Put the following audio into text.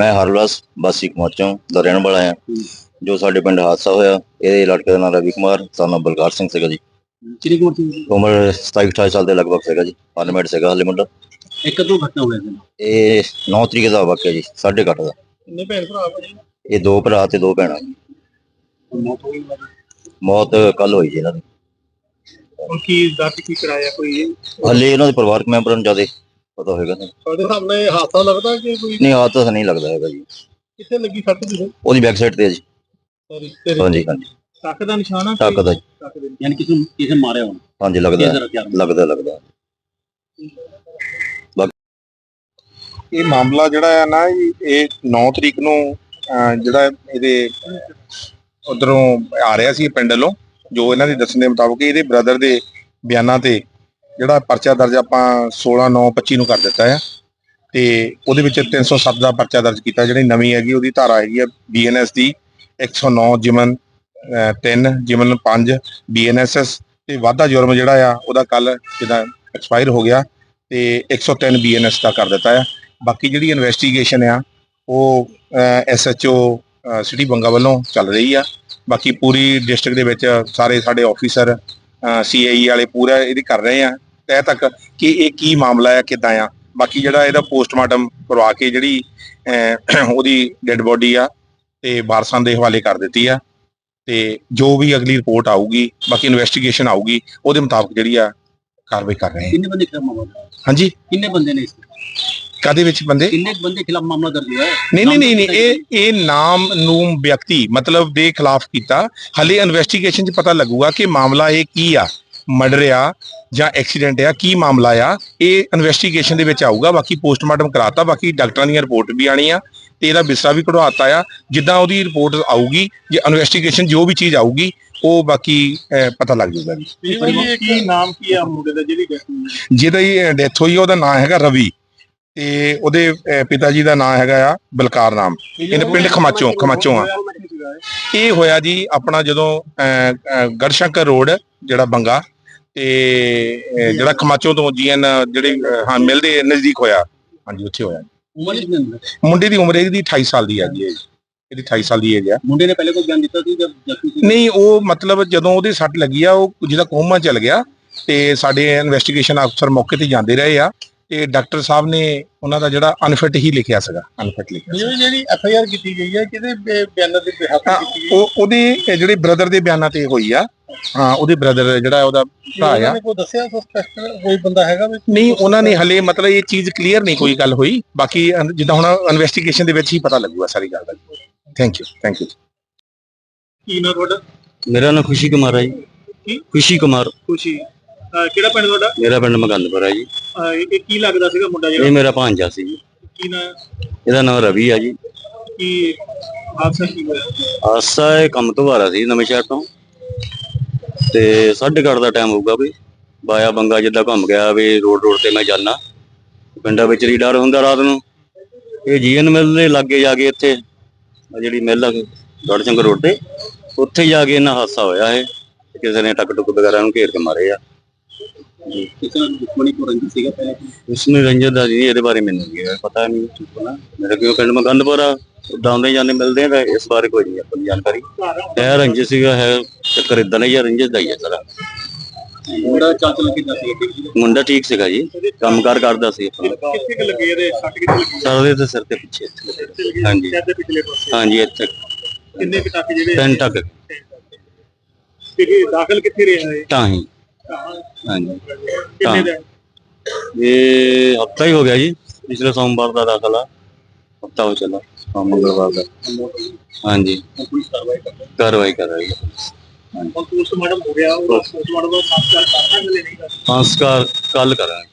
ਮੈਂ ਹਰਲਾਸ ਵਾਸੀ ਕਮਾਚੋਂ ਦਾ ਰਹਿਣ ਵਾਲਾ ਹਾਂ। ਜੋ ਸਾਡੇ ਪਿੰਡ ਹਾਦਸਾ ਹੋਇਆ ਇਹਦੇ ਲੜਕੇ ਦਾ ਨਾਮ ਰਵੀ ਕੁਮਾਰ ਸਾਨਾ ਬਲਕਾਰ ਸਿੰਘ ਸੀਗਾ ਜੀ। ਕਿੰਨੀ ਕੁ ਉਮਰ ਸੀ? ਉਮਰ 27 28 ਸਾਲ ਦੇ ਲਗਭਗ ਸੀਗਾ ਜੀ ਪਾਰਲੀਮੈਂਟ ਸੀਗਾ ਹਲੇ ਮੁੰਡਾ। ਇੱਕ ਦੋ ਘਟਨਾ ਹੋਇਆ ਸੀ ਇਹ 9 ਤਰੀਕ ਦਾ ਵਾਕਿਆ ਜੀ ਸਾਢੇ ਕੁ ਅੱਠ ਦਾ। ਕਿੰਨੇ ਭੈਣ ਭਰਾ ਭਾਜੀ ਇਹ ਦੋ ਭਰਾ ਤੇ ਦੋ ਭੈਣਾਂ। ਜੀ। ਮੌਤ ਹੋ। ਮੌਤ ਕੱਲ ਹੋਈ ਜੀ ਇਹਨਾਂ ਦੀ। ਹੁਣ ਕੀ ਕੀ ਕਰਾਇਆ ਕੋਈ? ਹਲੇ ਇਹਨਾਂ ਦੇ ਪਰਿਵਾਰਕ ਮੈਂਬਰਾਂ ਨੂੰ ਜ਼ਿਆਦਾ ਪਤਾ ਹੋਏਗਾ ਨਾ। ਤੁਹਾਡੇ ਸਾਹਮਣੇ ਹਾਦਸਾ ਲੱਗਦਾ ਕਿ ਕੋਈ ਨਹੀਂ ਆਤ ਤਾਂ ਨਹੀਂ ਲੱਗਦਾ ਹੈਗਾ ਜੀ। ਕਿੱਥੇ ਲੱਗੀ ਸੱਟ ਦੀ ਉਹਦੀ ਬੈਕ ਸਾਈਡ ਤੇ ਹੈ ਜੀ। ਸੌਰੀ ਹਾਂਜੀ ਹਾਂਜੀ। ਟੱਕ ਦਾ ਨਿਸ਼ਾਨ ਆ ਟੱਕ ਦਾ ਜੀ। ਟੱਕ ਦੇ ਯਾਨੀ ਕਿਸੇ ਨੂੰ ਕਿਸੇ ਮਾਰਿਆ ਹੋਣਾ। ਹਾਂਜੀ ਲੱਗਦਾ ਹੈ। ਲੱਗਦਾ ਲੱਗਦਾ ਇਹ ਮਾਮਲਾ ਜਿਹੜਾ ਆ ਨਾ ਜੀ, ਇਹ 9 ਤਰੀਕ ਨੂੰ ਅਹ, ਜਿਹੜਾ ਇਹਦੇ ਉਧਰੋਂ ਆ ਰਿਹਾ ਸੀ ਪਿੰਡ ਵੱਲੋਂ ਜੋ ਇਹਨਾਂ ਦੇ ਦੱਸਣ ਦੇ ਮੁਤਾਬਕ ਇਹਦੇ ਬ੍ਰਦਰ ਦੇ ਬਿਆਨਾਂ ਤੇ ਜਿਹੜਾ ਪਰਚਾ ਦਰਜ ਆਪਾਂ 16 9 25 ਨੂੰ ਕਰ ਦਿੱਤਾ ਆ। ਤੇ ਉਹਦੇ ਵਿੱਚ 307 ਦਾ ਪਰਚਾ ਦਰਜ ਕੀਤਾ, ਜਿਹੜੀ ਨਵੀਂ ਹੈਗੀ, ਉਹਦੀ ਧਾਰਾ ਹੈਗੀ ਆ ਬੀਐਨਐਸ ਦੀ 109 ਜਿਮਨ 3 ਜਿਮਨ 5 ਬੀਐਨਐਸਐਸ ਤੇ ਵਾਧਾ ਜੁਰਮ ਜਿਹੜਾ ਆ, ਉਹਦਾ ਕੱਲ ਜਿਹਦਾ ਐਕਸਪਾਇਰ ਹੋ ਗਿਆ ਤੇ 103 ਬੀਐਨਐਸ ਦਾ ਕਰ ਦਿੱਤਾ ਆ। ਬਾਕੀ ਜਿਹੜੀ ਇਨਵੈਸਟੀਗੇਸ਼ਨ ਆ, ਉਹ ਐਸਐਚਓ ਸਿਟੀ ਬੰਗਾ ਵੱਲੋਂ ਚੱਲ ਰਹੀ ਆ। ਬਾਕੀ ਪੂਰੀ ਡਿਸਟ੍ਰਿਕਟ ਦੇ ਵਿੱਚ ਸਾਰੇ ਸਾਡੇ ਆਫੀਸਰ ਸੀਆਈ ਵਾਲੇ ਪੂਰਾ ਇਹਦੀ ਕਰ ਰਹੇ ਆ। ਤੈ ਤੱਕ ਕਿ ਇਹ ਕੀ ਮਾਮਲਾ ਆ ਕਿਦਾਂ ਆ? ਬਾਕੀ ਜਿਹੜਾ ਇਹਦਾ ਪੋਸਟਮਾਰਟਮ ਕਰਵਾ ਕੇ ਜਿਹੜੀ ਉਹਦੀ ਡੈੱਡ ਬੋਡੀ ਆ ਤੇ ਵਾਰਸਾਂ ਦੇ ਹਵਾਲੇ ਕਰ ਦਿੱਤੀ ਆ ਤੇ ਜੋ ਵੀ ਅਗਲੀ ਰਿਪੋਰਟ ਆਊਗੀ ਬਾਕੀ ਇਨਵੈਸਟੀਗੇਸ਼ਨ ਆਊਗੀ ਉਹਦੇ ਮੁਤਾਬਕ ਜਿਹੜੀ ਆ ਕਾਰਵਾਈ ਕਰ ਰਹੇ ਆ। ਕਿੰਨੇ ਬੰਦੇ ਖਿਲਾਫ ਮਾਮਲਾ ਹਾਂਜੀ। ਕਿੰਨੇ ਬੰਦੇ ਨੇ ਇਸ ਕਾਦੇ ਵਿੱਚ ਬੰਦੇ? ਕਿੰਨੇ ਬੰਦੇ ਖਿਲਾਫ ਮਾਮਲਾ ਦਰਜ ਹੋਇਆ ਹੈ? ਨਹੀਂ ਨਹੀਂ ਨਹੀਂ ਨਹੀਂ, ਇਹ ਇਹ ਨਾਮ ਨੂੰ ਵਿਅਕਤੀ ਮਤਲਬ ਦੇ ਖਿਲਾਫ ਕੀਤਾ। ਹਲੇ ਇਨਵੈਸਟੀਗੇਸ਼ਨ 'ਚ ਪਤਾ ਲੱਗੂਗਾ ਕਿ ਮਾਮਲਾ ਇਹ ਕੀ ਆ। ਮਰਡਰ ਆ ਜਾਂ ਐਕਸੀਡੈਂਟ ਆ ਕੀ ਮਾਮਲਾ ਆ ਇਹ ਇਨਵੈਸਟੀਗੇਸ਼ਨ ਦੇ ਵਿੱਚ ਆਊਗਾ ਬਾਕੀ ਪੋਸਟਮਾਰਟਮ ਕਰਾਤਾ ਬਾਕੀ ਡਾਕਟਰਾਂ ਦੀਆਂ ਰਿਪੋਰਟ ਵੀ ਆਣੀ ਆ ਤੇ ਇਹਦਾ ਬਿਸਰਾ ਵੀ ਕਢਵਾਤਾ ਆ। ਜਿੱਦਾਂ ਉਹਦੀ ਰਿਪੋਰਟ ਆਊਗੀ ਜੇ ਇਨਵੈਸਟੀਗੇਸ਼ਨ ਜੋ ਵੀ ਚੀਜ਼ ਆਊਗੀ ਉਹ ਬਾਕੀ ਪਤਾ ਲੱਗ ਜਾਊਗਾ ਜੀ। ਕੀ ਨਾਮ ਕੀ ਆ ਮੁੰਡੇ ਦਾ ਜਿਹੜੀ? ਜਿਹਦਾ ਡੈਥ ਹੋਈ ਆ, ਉਹਦਾ ਨਾਮ ਹੈਗਾ ਰਵੀ ਤੇ ਉਹਦੇ ਪਿਤਾ ਜੀ ਦਾ ਨਾਮ ਹੈਗਾ ਆ ਬਲਕਾਰ ਨਾਮ। ਇਹਨੇ ਪਿੰਡ ਖਮਾਚੋਂ ਖਮਾਚੋਂ ਆ। ਇਹ ਹੋਇਆ ਜੀ ਆਪਣਾ ਜਦੋਂ ਗੜਸ਼ੰਕਰ ਰੋਡ ਜਿਹੜਾ ਬੰਗਾ ਤੇ ਜਿਹੜਾ ਖਮਾਚੋਂ ਤੋਂ ਜੀਐਨ ਜਿਹੜੇ ਹਾਂ ਮਿਲਦੇ ਨਜ਼ਦੀਕ ਹੋਇਆ ਹਾਂਜੀ ਉੱਥੇ ਹੋਇਆ ਹੈ? ਮੁੰਡੇ ਦੀ ਉਮਰ ਇਹਦੀ 28 ਸਾਲ ਦੀ ਹੈ ਜੀ ਇਹ। ਇਹਦੀ 28 ਸਾਲ ਦੀ ਆ ਮੁੰਡੇ ਨੇ ਪਹਿਲੇ ਕੋਈ ਬਿਆਨ ਦਿੱਤਾ ਸੀ ਜਦ ਨਹੀਂ ਉਹ ਮਤਲਬ ਜਦੋਂ ਉਹਦੇ ਸੱਟ ਲੱਗੀ ਆ ਉਹ ਜਿਹਦਾ ਕੋਮਾ ਚਲ ਗਿਆ ਤੇ ਸਾਡੇ ਇਨਵੈਸਟੀਗੇਸ਼ਨ ਅਫਸਰ ਮੌਕੇ ਤੇ ਜਾਂਦੇ ਰਹੇ ਆ ਤੇ ਡਾਕਟਰ ਸਾਹਿਬ ਨੇ ਉਹਨਾਂ ਦਾ ਜਿਹੜਾ ਅਨਫਿਟ ਹੀ ਲਿਖਿਆ ਸੀਗਾ ਅਨਫਿਟ ਲਿਖਿਆ ਸੀ। ਜਿਹੜੀ ਐਫ ਆਈ ਆਰ ਕੀਤੀ ਗਈ ਹੈ ਕਿਹਦੇ ਬਿਆਨਾਂ ਦੇ ਬਿਹਾਫ ਹਾਂ, ਕੀਤੀ ਗਈ ਉਹ ਉਹਦੇ ਜਿਹੜੇ ਬ੍ਰਦਰ ਦੇ ਬਿਆਨਾਂ ਤੇ ਹੋਈ ਆ ਹਾਂ ਉਹਦੇ ਬ੍ਰਦਰ ਜਿਹੜਾ ਉਹਦਾ ਭਰਾ ਆ। ਕੋਈ ਦੱਸਿਆ ਸਸਪੈਕਟ ਕੋਈ ਬੰਦਾ ਹੈਗਾ ਵੀ ਨਹੀਂ ਉਹਨਾਂ ਨੇ ਹਲੇ ਮਤਲਬ ਇਹ ਚੀਜ਼ ਕਲੀਅਰ ਨਹੀਂ ਕੋਈ ਗੱਲ ਹੋਈ। ਬਾਕੀ ਅਨ- ਜਿੱਦਾਂ ਹੁਣ ਇਨਵੈਸਟੀਗੇਸ਼ਨ ਦੇ ਵਿੱਚ ਹੀ ਪਤਾ ਲੱਗੂਗਾ ਸਾਰੀ ਗੱਲ ਦਾ। ਥੈਂਕ ਯੂ ਥੈਂਕ ਯੂ ਕੀ ਨਾ ਤੁਹਾਡਾ? ਮੇਰਾ ਨਾਮ ਖੁਸ਼ੀ ਕੁਮਾਰ ਹੈ ਜੀ। ਕੀ? ਖੁਸ਼ੀ ਕੁਮਾਰ। ਖੁਸ਼ੀ। ਅਹ ਕਿਹੜਾ ਪਿੰਡ ਤੁਹਾਡਾ? ਮੇਰਾ ਪਿੰਡ ਮਗੰਦਪੁਰ ਹੈ ਜੀ। ਅਹ ਇਹ ਕੀ ਲੱਗਦਾ ਸੀਗਾ ਮੁੰਡਾ ਇਹ ਜਿਹੜਾ ਮੇਰਾ ਭਾਂਜਾ ਸੀ ਜੀ। ਕੀ ਨਾ? ਇਹਦਾ ਨਾਮ ਰਵੀ ਆ ਜੀ। ਕੀ ਹਾਦਸਾ ਕੀ ਹੋਇਆ? ਆਸਾ ਇਹ ਕੰਮ ਤੋਂ ਆ ਸੀ ਨਵੇਂ ਸ਼ਹਿਰ ਤੋਂ। ਤੇ ਸਾਢੇ ਕੁ ਅੱਠ ਦਾ ਟਾਈਮ ਹੋਊਗਾ ਵੀ। ਬਾਇਆ ਬੰਗਾ ਜਿੱਦਾਂ ਘੁੰਮ ਗਿਆ ਵੀ ਰੋਡ ਰੋਡ ਤੇ ਮੈਂ ਜਾਣਾ ਪਿੰਡਾਂ ਵਿੱਚ ਹੀ ਡਰ ਹੁੰਦਾ ਰਾਤ ਨੂੰ। ਇਹ ਜੀਐਨ ਮਿਲ ਦੇ ਲਾਗੇ ਜਾ ਕੇ ਇੱਥੇ ਜਿਹੜੀ ਮਿਲ ਆ ਗੜਚੰਗ ਰੋਡ ਤੇ ਉੱਥੇ ਜਾ ਕੇ ਇਹਨਾਂ ਹਾਦਸਾ ਹੋਇਆ ਇਹ ਤੇ ਕਿਸੇ ਨੇ ਟੱਕ ਟੁੱਕ ਵਗੈਰਾ ਨੂੰ ਘੇਰ ਕੇ ਮਾਰੇ ਆ। ਕਿਸੇ ਨਾਲ ਦੁਸ਼ਮਣੀ ਕੋ ਰੰਜੀ ਸੀਗਾ ਪਹਿਲੇ ਉਸਨੇ ਰੰਜਨ ਦਾ ਜੀ ਇਹਦੇ ਬਾਰੇ ਮੈਨੂੰ ਨਹੀਂ ਹੈ, ਪਤਾ ਨਹੀਂ। ਪਤਾ ਮੇਰੇ ਕਿਉਂ ਪਿੰਡ ਮਕੰਦਪੁਰ ਆ ਡਾਉਂਦੇ ਜਾਂਦੇ ਮਿਲਦੇ ਆ ਇਸ ਬਾਰੇ ਕੋਈ ਨਹੀਂ ਆਪਣੀ ਜਾਣਕਾਰੀ। ਹੈ ਰੰਜਨ ਸੀਗਾ ਹੈ ਚੱਕਰ ਇਦਾਂ ਨਹੀਂ ਜਾਂ ਰੰਜਨ ਦਾ ਹੀ ਹੈ ਸਾਰਾ। ਮੁੰਡਾ ਚਾਚਲ ਕਿੱਦਾਂ ਸੀ? ਠੀਕ ਸੀ ਮੁੰਡਾ ਠੀਕ ਸੀਗਾ ਜੀ ਕੰਮਕਾਰ ਕਰਦਾ ਸੀ ਆਪਣਾ। ਕਿੱਥੇ ਕਿ ਲੱਗੇ ਇਹਦੇ? ਸੱਟ ਕਿੱਥੇ ਲੱਗੀ? ਸਰ ਦੇ ਤੇ ਸਿਰ ਤੇ ਪਿੱਛੇ। ਇੱਥੇ। ਹਾਂਜੀ। ਸਿਰ ਦੇ ਪਿਛਲੇ ਪਾਸੇ ਹਾਂਜੀ ਇੱਥੇ। ਕਿੰਨੇ ਕੁ ਟੱਕ ਜਿਹੜੇ ਤਿੰਨ ਟੱਕ। ਕਿਹੇ ਦਾਖਲ ਕਿੱਥੇ ਰਿਹਾ ਹੈ ਤਾਂ ਹੀ। ਹਾਂਜੀ। ਕਿੰਨੇ ਦਾ? ਇਹ ਹਫਤਾ ਹੀ ਹੋ ਗਿਆ ਜੀ ਪਿਛਲੇ ਸੋਮਵਾਰ ਦਾ ਦਾਖਲਾ ਹਫਤਾ ਹੋ ਚੱਲਾ ਹਾਂ, ਮੰਗਲਵਾਰ ਦਾ। ਹਾਂਜੀ। ਪੁਲਿਸ ਕਾਰਵਾਈ ਕਰਦਾ। ਕਾਰਵਾਈ ਕਰ ਰਹੀ ਹੈ ਹੁਣ ਪੋਸਟਮਾਰਟਮ ਹੋ ਗਿਆ ਉਹ ਪੋਸਟਮਾਰਟਮ ਦਾ ਸੰਸਕਾਰ ਕਰਨਾ ਮਿਲੇ ਨਹੀਂ ਸੰਸਕਾਰ ਕੱਲ ਕਰਾਂਗੇ।